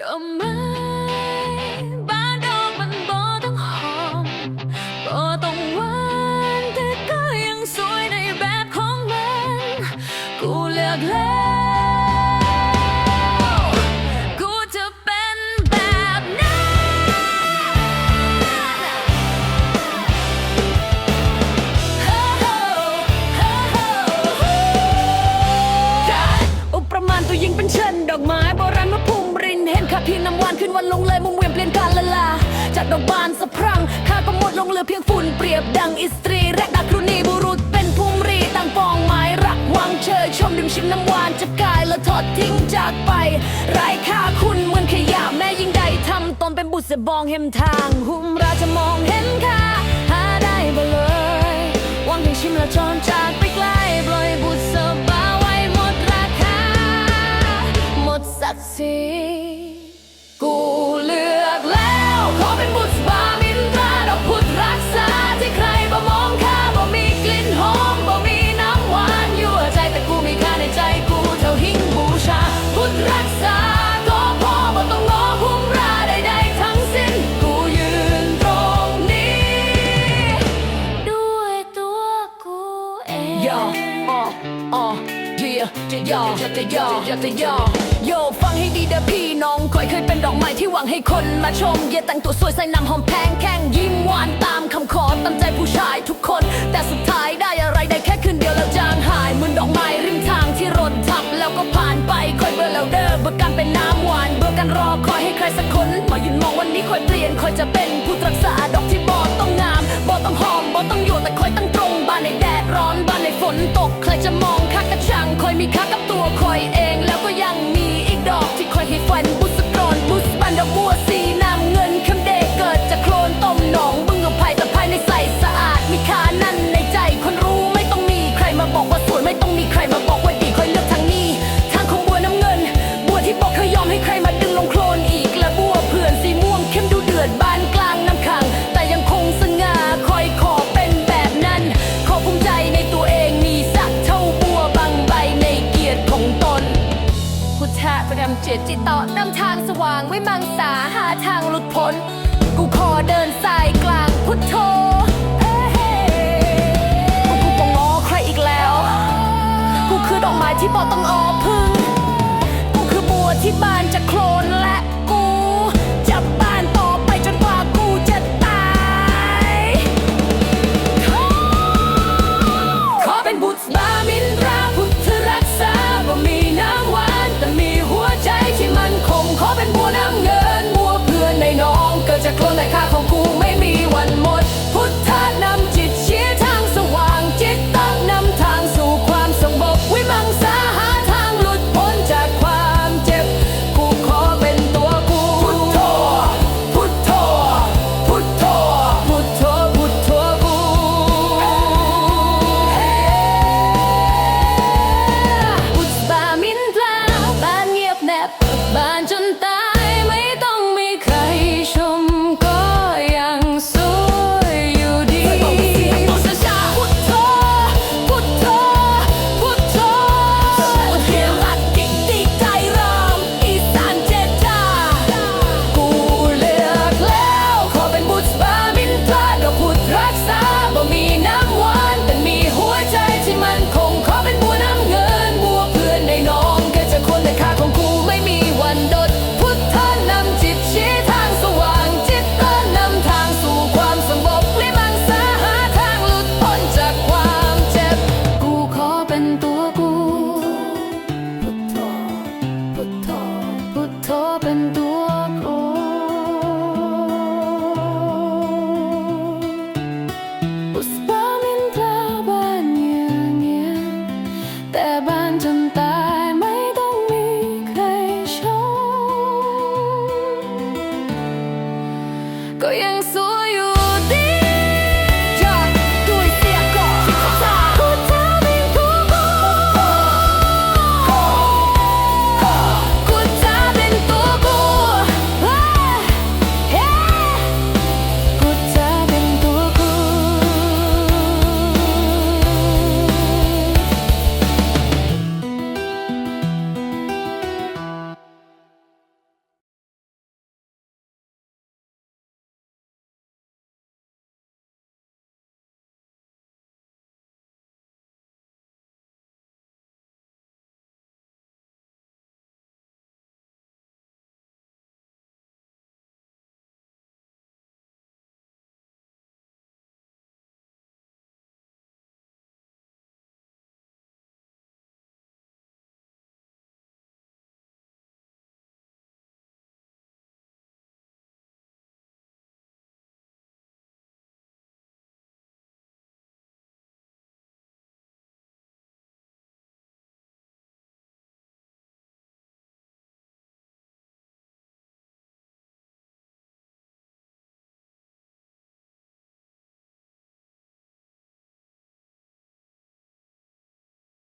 ดอกไม้บ้านดอกมันบ่ต้องหอมบ่ต้องหวานแต่ก็ยังสวยในแบบของมัน กูเลือกแล้ว ที่น้ำหวานขึ้นวันลงเลยมุมเวียนเปลี่ยนกาลละลา จากดอกบานสะพรั่งข้าก็หมดลงเหลือเพียงฝุ่นเปรียบดังอิสตรีแรกดักครุณีบุรุษเป็นภูมิรีตั้งปองไม้รักวังเชยชมดื่มชิมน้ำหวานจะกายแล้วทอดทิ้งจากไป ไร้ค่าคุณเหมือนขยะแม่ยิ่งใดทำตนเป็นบุษบองเห็มทาง หุมราจะมองเห็นค่าหาได้บ่เลยวังให้ชิมแล้วจอนจากไป ยอจะจะยอจะจะยอโยฟังให้ดีเด้อพี่น้องคอยเคยเป็นดอกไม้ที่หวังให้คนมาชมอย่าแต่งตัวสวยใส่นำหอมแพงแข้งยิ้มหวานตามคำขอตามใจผู้ชายทุกคน แต่สุดท้ายได้อะไรได้แค่คืนเดียวแล้วจางหายเหมือนดอกไม้ริมทางที่รถทับแล้วก็ผ่านไปคอยเบื่อแล้วเด้อเบื่อกันเป็นน้ำหวานเบื่อกันรอคอยให้ใครสักคนมายืนมองวันนี้คอยเปลี่ยนคอยจะเป็นผู้รักษาดอกที่บอต้องงามบอต้องหอมบอต้องอยู่แต่คอยตั้งต